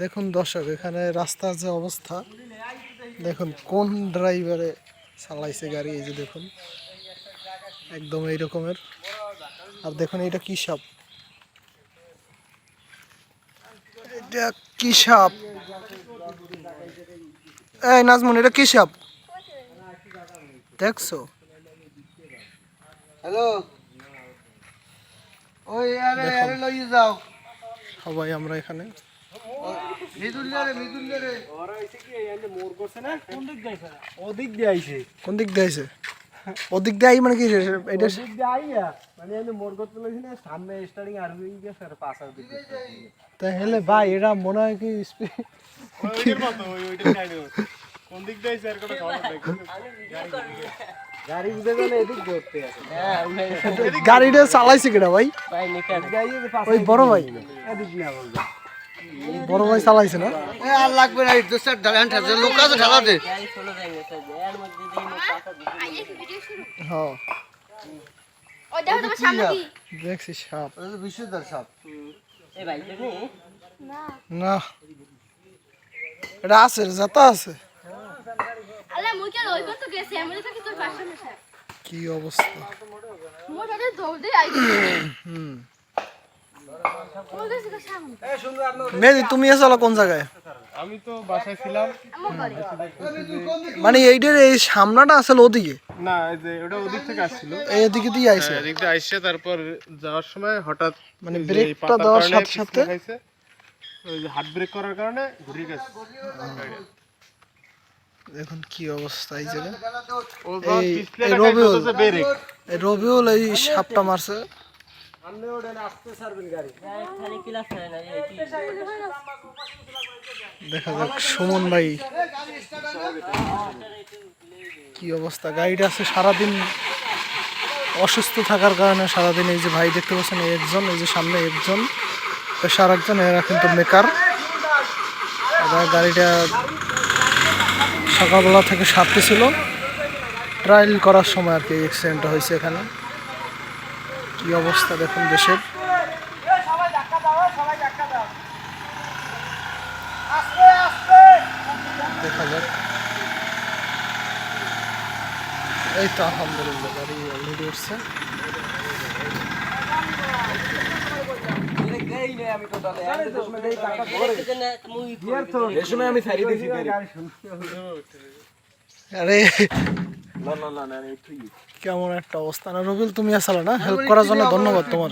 দেখুন দর্শক এখানে রাস্তার যে অবস্থা দেখুন কোন ড্রাইভারে চালাইছে গাড়ি এই যে দেখুন একদম এই রকমের আর দেখুন এটা কি সাপ? এটা কি সাপ? এই নাজমুন এটা কি সাপ? দেখছ? হ্যালো? ওই আরে আরে লই যাও। সবাই আমরা এখানে কোন দিক দিয়ে আইছে? ওদিক দিয়ে মানে কি? এটা ওদিক দিয়ে আইয়া মানে আমি মোর করতে লইছি না সামনে স্টার্টিং আর হয়ে গেছে আর পাশ দিকে তাই হেলে ভাই এটা মনে হয় কি ওইটার মতো কোন দিক দিয়ে আইছে আর কোনো খবর নাই। গাড়ি বুঝে গেলে এদিক ধরতে আছে গাড়িটা চালাইছে কিনা ভাই? ওই বড় ভাই। এদিক না বলবে বড় ভাই চালাইছে না? আর লাগবে না দু চার ঢালান ঠাসে লোক আছে ঢালাতে হ্যাঁ। দেখছি সাপ। বিশ্বদার সাপ। না। না এটা আছে যাতা আছে। কি অবস্থা? হুম। তুমি কোন জায়গায়? আমি তো বাসায় ছিলাম। মানে এইটার এই সামনাটা আসলে ওদিকে? না এই যে ওটা ওদিক থেকে আসছিল। এই এদিকে দিয়ে আইছে এদিক দিয়ে আইসে তারপর যাওয়ার সময় হঠাৎ মানে ব্রেকটা দেওয়ার সাথে সাথে? ওই যে ব্রেক করার কারণে ঘুরে গেছে। দেখুন কি অবস্থা এই জায়গায়। ও যখন এই- সাপটা এই মারছে দেখা যাক সুমন ভাই। কি অবস্থা? গাড়িটা আছে সারাদিন অসুস্থ থাকার কারণে সারাদিন এই যে ভাই দেখতে পাচ্ছেন একজন এই যে সামনে একজন পেশার একজন এরা কিন্তু মেকার এরা গাড়িটা সকালবেলা থেকে সারতে ছিল ট্রায়াল করার সময় আর কি অ্যাক্সিডেন্টটা হয়েছে এখানে। কি অবস্থা দেখুন দেশের দেখা যাক এই তো আলহামদুলিল্লাহ গাড়ি অলরেডি উঠছে এই সময় আমি ছাড়িয়ে দিয়েছি আরে কেমন একটা অবস্থা। না রবিল তুমি আসলে না? হেল্প করার জন্য ধন্যবাদ তোমার